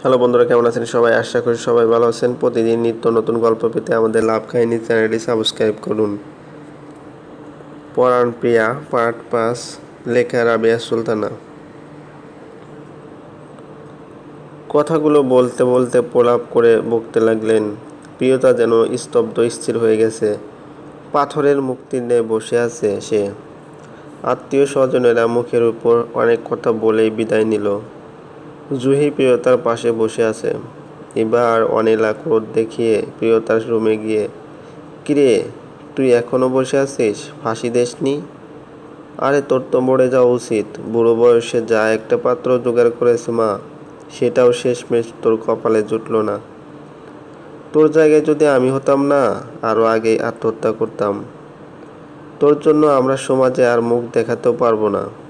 Hello বন্ধুরা, কেমন আছেন সবাই? আশা করি সবাই ভালো আছেন। প্রতিদিন নিত্য নতুন গল্প পেতে আমাদের লাভ কাহিনী চ্যানেলটি সাবস্ক্রাইব করুন। পরাণ প্রিয়া, পার্ট পাস লেখা রাবিয়া সুলতানা। কথাগুলো বলতে বলতে প্রলাপ করে বকতে লাগলেন। প্রিয়তা যেন স্তব্ধ, স্থির হয়ে গেছে। পাথরের মুক্তি নিয়ে বসে আছে সে। আত্মীয় স্বজনেরা মুখের উপর অনেক কথা বলেই বিদায় নিল। জুহি প্রিয়তার পাশে বসে আছে। এবার অনিলা ক্রোধ দেখিয়ে প্রিয়তার রুমে গিয়ে, কিরে, তুই এখনও বসে আছিস? ফাঁসি দেসনি? আরে, তোর তো মরে যাওয়া উচিত। বুড়ো বয়সে যা একটা পাত্র জোগাড় করেছে মা, সেটাও শেষমেশ তোর কপালে জুটলো না। তোর জায়গায় যদি আমি হতাম না আরও আগেই আত্মহত্যা করতাম। তোর জন্য আমরা সমাজে আর মুখ দেখাতেও পারব না।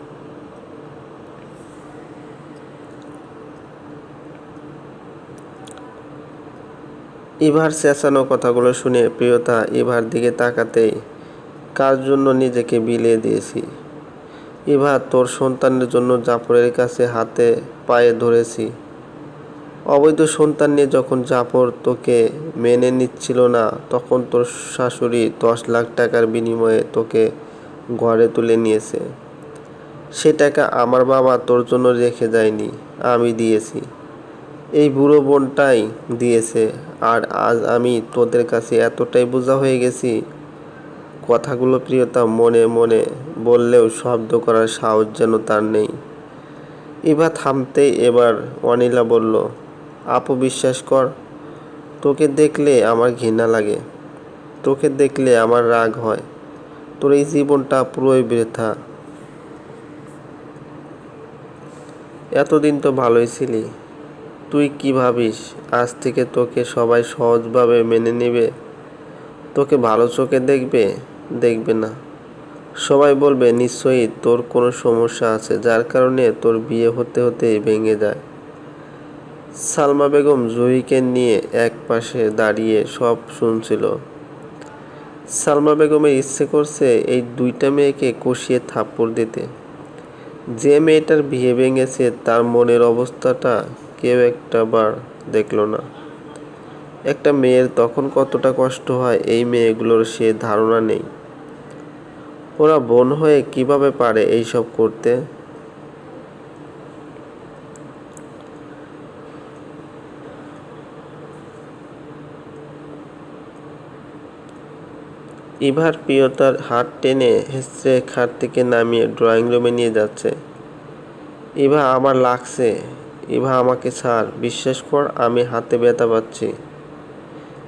ইভার চেঁচানো কথাগুলো শুনে প্রিয়তা ইভার দিকে তাকাতেই, কার জন্য নিজেকে বিলিয়ে দিয়েছি? ইভা, তোর সন্তানের জন্য জাফরের কাছে হাতে পায়ে ধরেছি। অবৈধ সন্তান নিয়ে যখন জাফর তোকে মেনে নিচ্ছিল না, তখন তোর শাশুড়ি দশ লাখ টাকার বিনিময়ে তোকে ঘরে তুলে নিয়েছে। সে টাকা আমার বাবা তোর জন্য রেখে যায়নি, আমি দিয়েছি। এই বুড়ো বোনটাই দিয়েছে। আর আজ আমি তোদের কাছে এতটাই বোঝা হয়ে গেছি। কথাগুলো প্রিয়তা মনে মনে বললেও শব্দ করার সাহস যেন তার নেই। এবার থামতেই এবার অনিলা বলল, আপু বিশ্বাস কর, তোকে দেখলে আমার ঘৃণা লাগে। তোকে দেখলে আমার রাগ হয়। তোর এই জীবনটা পুরোই বৃথা। এতদিন তো ভালোই ছিলি। তুই কি ভাবিস? আজ থেকে তোকে সবাই সহজভাবে মেনে নেবে। তোকে ভালো চোখে দেখবে? দেখবে না। সবাই বলবে, নিশ্চয়ই তোর কোনো সমস্যা আছে, যার কারণে তোর বিয়ে হতে হতেই ভেঙে যায়। সালমা বেগম জহিকে নিয়ে এক পাশে দাঁড়িয়ে সব শুনছিল। সালমা বেগমের ইচ্ছে করছে এই দুইটা মেয়েকে কষিয়ে থাপ্পড় দিতে। যে মেয়েটার বিয়ে ভেঙেছে, তার মনের অবস্থাটা কেউ একটা বার দেখল না। একটা মেয়ের তখন কতটা কষ্ট হয়, এই মেয়েগুলোর সে ধারণা নেই। ওরা বোন হয়ে কীভাবে পারে এইসব করতে? ইভার প্রিয়তার হাত টেনে হেসে খাট থেকে নামিয়ে ড্রয়িং রুমে নিয়ে যাচ্ছে। ইভা, আমার লাগছে। ইভা আমাকে ছাড়, বিশ্বাস কর, আমি হাতে ব্যথা পাচ্ছি।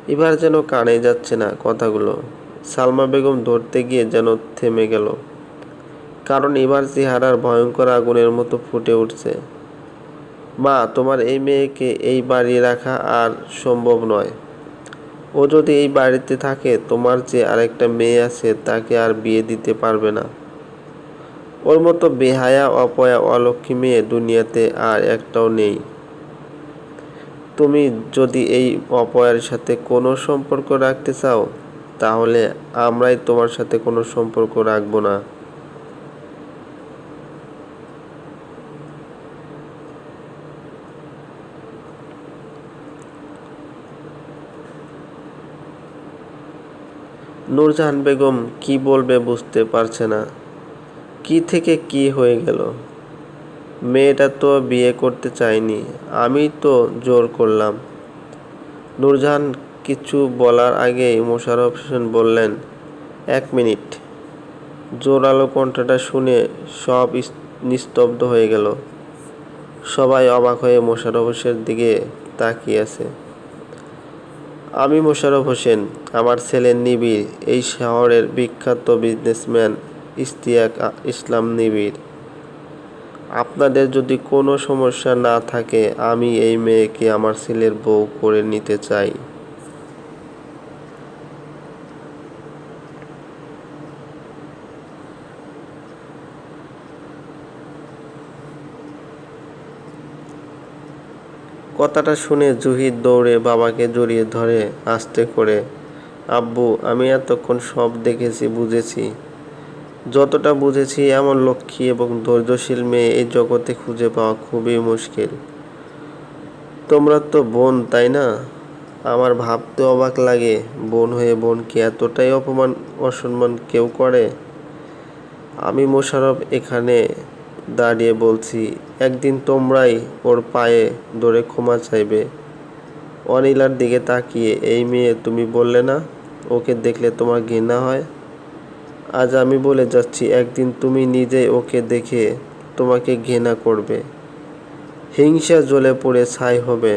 এবার যেন কানে যাচ্ছে না কথাগুলো। সালমা বেগম ধরতে গিয়ে যেন থেমে গেল। কারণ এবার চেহারার ভয়ঙ্কর আগুনের মতো ফুটে উঠছে। মা, তোমার এই মেয়েকে এই বাড়ি রাখা আর সম্ভব নয়। ও যদি এই বাড়িতে থাকে, তোমার যে আরেকটা মেয়ে আছে, তাকে আর বিয়ে দিতে পারবে না। ওর মতো বেহায়া, অপয়া, অলক্ষী মেয়ে দুনিয়াতে আর একটাও নেই। তুমি যদি এই অপয়ার সাথে কোনো সম্পর্ক রাখতে চাও, তাহলে আমরাই তোমার সাথে কোনো সম্পর্ক রাখব না। নূরজাহান বেগম কি বলবে বুঝতে পারছে না। কি থেকে কি হয়ে গেল? মেয়েটা তো বিয়ে করতে চায়নি, আমি তো জোর করলাম। নূরজাহান কিছু বলার আগেই মোশাররফ হোসেন বললেন, এক মিনিট। জোরালো কণ্ঠটা শুনে সব নিস্তব্ধ হয়ে গেল। সবাই অবাক হয়ে মোশারফ হোসেনের দিকে তাকিয়ে আছে। আমি মোশাররফ হোসেন, আমার ছেলে নিবিড়, এই শহরের বিখ্যাত বিজনেসম্যান ইস্তিয়াক ইসলাম নিবিড়। আপনাদের যদি কোনো সমস্যা না থাকে, আমি এই মেয়েকে আমার ছেলের বউ করে নিতে চাই। কথাটা শুনে জুহির দৌড়ে বাবাকে জড়িয়ে ধরে, আস্তে করে, আব্বু, আমি এতক্ষণ সব দেখেছি, বুঝেছি। যতটা বুঝেছি, এমন লক্ষ্মী এবং ধৈর্যশীল মেয়ে এই জগতে খুঁজে পাওয়া খুবই মুশকিল। তোমরা তো বোন, তাই না? আমার ভাবতে অবাক লাগে, বোন হয়ে বোনকে এতটাই অপমান, অসম্মান কেউ করে? আমি মোশারফ এখানে দাঁড়িয়ে বলছি, একদিন তোমরাই ওর পায়ে ধরে ক্ষমা চাইবে। অনিলার দিকে তাকিয়ে, এই মেয়ে, তুমি বললে না? ওকে দেখলে তোমার ঘৃণা হয়? আজ আমি বলে যাচ্ছি, একদিন তুমি নিজেই ওকে দেখে তোমাকে ঘৃণা করবে। হিংসা জ্বলে পড়ে, ছাই হবে।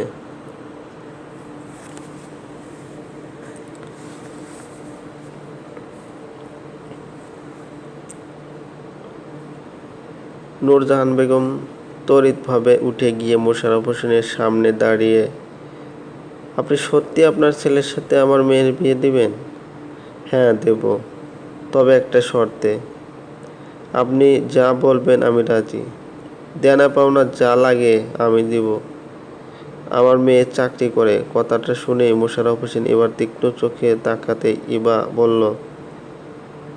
নূরজাহান বেগম তড়িৎভাবে উঠে গিয়ে মোশাররফ হোসেনের সামনে দাঁড়িয়ে, আপনি সত্যি আপনার ছেলের সাথে আমার মেয়ের বিয়ে দিবেন? হ্যাঁ দেব। তবে একটা শর্তে। আপনি যা বলবেন আমি রাজি। দেনা পাওনা যা লাগে আমি দিব। আমার মেয়ে চাকরি করে, কথাটা শুনে মোশাররফ হোসেন এবার তীক্ষ্ণ চোখে তাকাতে ইবা বলল,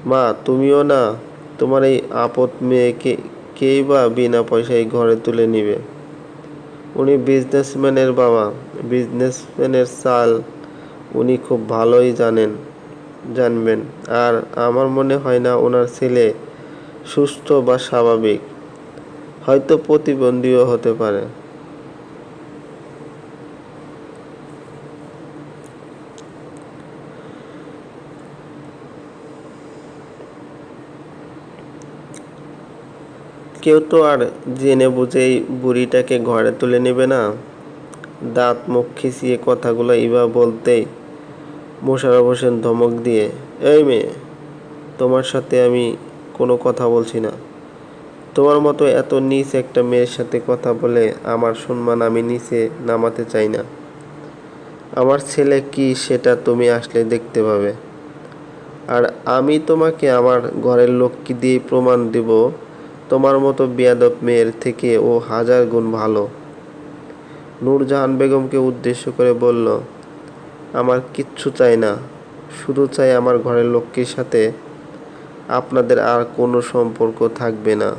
মা, তুমিও না, তোমার এই আপদ মেয়েকে কেই বা বিনা পয়সায় ঘরে তুলে নিবে? উনি বিজনেসম্যানের বাবা। বিজনেসম্যানের চাল উনি খুব ভালোই জানেন। জানবেন। আর আমার মনে হয় না ওনার ছেলে সুস্থ বা স্বাভাবিক। হয়তো প্রতিবন্ধীও হতে পারে। কেউ তো আর জেনে বুঝেই বুড়িটাকে ঘরে তুলে নেবে না। দাঁত মুখ খিচিয়ে কথাগুলো ইবা বলতেই মোশাররফ হোসেন ধমক দিয়ে, এই মেয়ে, তোমার সাথে আমি কোনো কথা বলছি না। তোমার মতো এত নিচ একটা মেয়ের সাথে কথা বলে আমার সম্মান আমি নিচে নামাতে চাই না। আমার ছেলে কি সেটা তুমি আসলে দেখতে পাবে। আর আমি তোমাকে আমার ঘরের লোককে দিয়ে প্রমাণ দেব, তোমার মতো বেয়াদব মেয়ের থেকে ও হাজার গুণ ভালো। নূরজাহান বেগমকে উদ্দেশ্য করে বলল আমার কিচ্ছু চাই না। শুধু চাই আমার ঘরের লোকটির সাথে আপনাদের আর কোনো সম্পর্ক থাকবে না।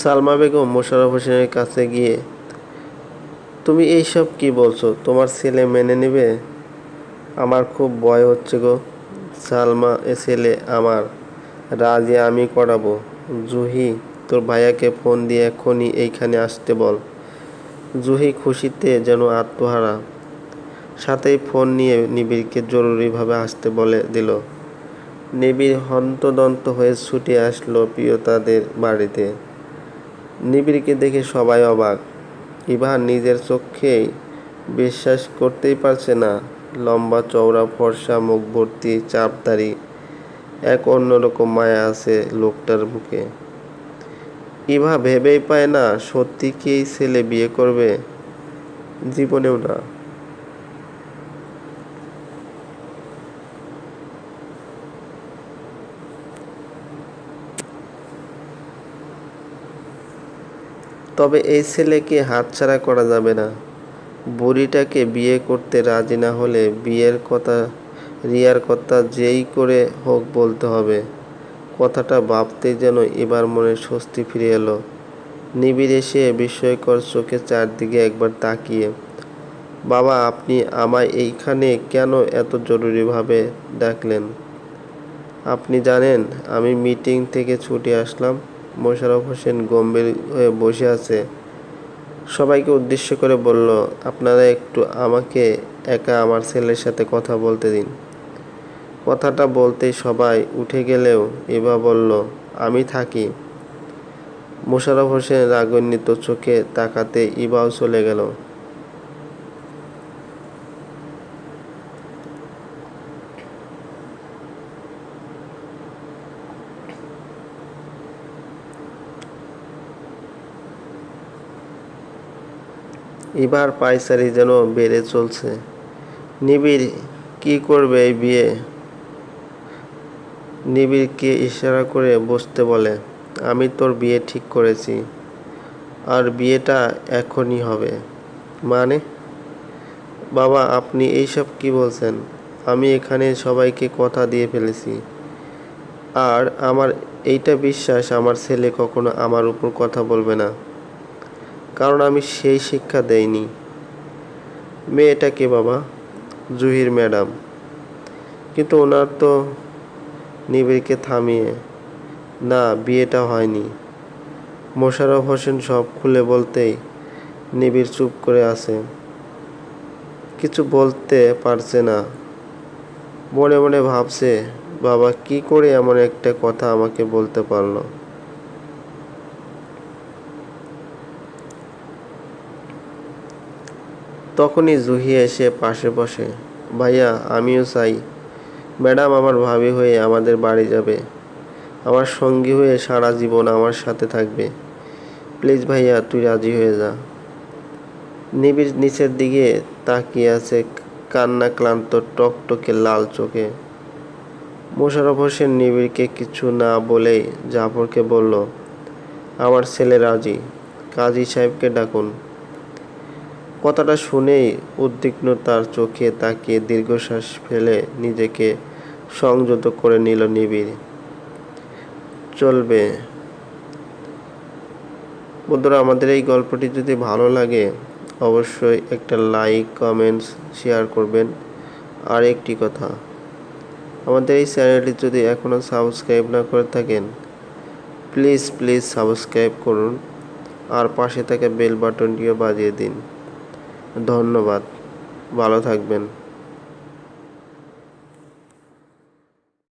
সালমা বেগম মোশাররফ হোসেনের কাছে গিয়ে, তুমি এইসব কি বলছো? তোমার ছেলে মেনে নেবে? আমার খুব ভয় হচ্ছে গো। সালমা, এ ছেলে আমার। রাজি আমি করাবো। জুহি, তোর ভাইয়াকে ফোন দিয়ে এখনই এইখানে আসতে বল। জুহি খুশিতে যেন আত্মহারা। সাথেই ফোন নিয়ে নিবিড়কে জরুরিভাবে আসতে বলে দিল। নিবিড় হন্তদন্ত হয়ে ছুটে আসলো প্রিয়তাদের বাড়িতে। নিবিড়কে দেখে সবাই অবাক। ইভা নিজের চোখেই বিশ্বাস করতেই পারছে না। লম্বা চওড়া ফর্সা মুখ ভর্তি চাপদারি এক অন্যরকম মায়া আছে লোকটার মুখে ইভা ভেবেই পায় না, সত্যি কি এই ছেলে বিয়ে করবে? জীবনেও না। তবে এই ছেলেকে হাতছাড়া করা যাবে না। বুড়িটাকে বিয়ে করতে রাজি না হলে বিয়ের কথা, রিয়ার কথা যেই করে হোক বলতে হবে। কথাটা ভাবতেই যেন এবার মনে স্বস্তি ফিরে এলো। নিবিড় এসে বিস্ময়কর চোখে চারদিকে একবার তাকিয়ে, বাবা, আপনি আমায় এইখানে কেন এত জরুরিভাবে ডাকলেন? আপনি জানেন, আমি মিটিং থেকে ছুটে আসলাম। মোশাররফ হোসেন গম্ভীর হয়ে বসে আছে। সবাইকে উদ্দেশ্য করে বলল, আপনারা একটু আমাকে একা আমার ছেলের সাথে কথা বলতে দিন। কথাটা বলতেই সবাই উঠে গেলেও এবা বলল, আমি থাকি। মোশারফ হোসেন রাগান্বিত চোখে তাকাতে ইবাও চলে গেল। এবার পাইসারি যেন বেড়ে চলছে। নিবিড় কি করবে এই বিয়ে? নিবিড়কে ইশারা করে বসতে বলে, আমি তোর বিয়ে ঠিক করেছি, আর বিয়েটা এখনই হবে। মানে? বাবা, আপনি এইসব কি বলছেন? আমি এখানে সবাইকে কথা দিয়ে ফেলেছি। আর আমার এইটা বিশ্বাস আমার ছেলে কখনো আমার উপর কথা বলবে না। কারণ আমি সেই শিক্ষা দেইনি। মেয়েটা কে বাবা, জুহির ম্যাডাম। কিন্তু ওনার তো নিবিড়কে থামিয়ে, না, বিয়েটা হয়নি। মোশাররফ হোসেন সব খুলে বলতেই নিবিড় চুপ করে আছে। কিছু বলতে পারছে না। মনে মনে ভাবছে, বাবা, কি করে এমন একটা কথা আমাকে বলতে পারল? তখনই জুহি এসে পাশে বসে, ভাইয়া, আমিও চাই। ম্যাডাম আমার ভাবি হয়ে আমাদের বাড়ি যাবে। আমার সঙ্গী হয়ে সারা জীবন আমার সাথে থাকবে। প্লিজ ভাইয়া, তুই রাজি হয়ে যা। নিবিড় নিচের দিকে তাকিয়ে আছে কান্না ক্লান্ত, টকটকে লাল চোখে। মোশাররফ হোসেন নিবিড়কে কিছু না বলেই জাফরকে বলল, আমার ছেলে রাজি। কাজী সাহেবকে ডাকুন। কথাটা শুনেই উদ্বিগ্নতার চোখে তাকিয়ে দীর্ঘশ্বাস ফেলে নিজেকে সংযত করে নিল নিবিড়। চলবে। বন্ধুরা, আমাদের এই গল্পটি যদি ভালো লাগে, অবশ্যই একটা লাইক, কমেন্টস, শেয়ার করবেন। আর একটি কথা, আমাদের এই চ্যানেলটি যদি এখনও সাবস্ক্রাইব না করে থাকেন, প্লিজ প্লিজ সাবস্ক্রাইব করুন। আর পাশে থাকা বেল বাটনটিও বাজিয়ে দিন। ধন্যবাদ। ভালো থাকবেন।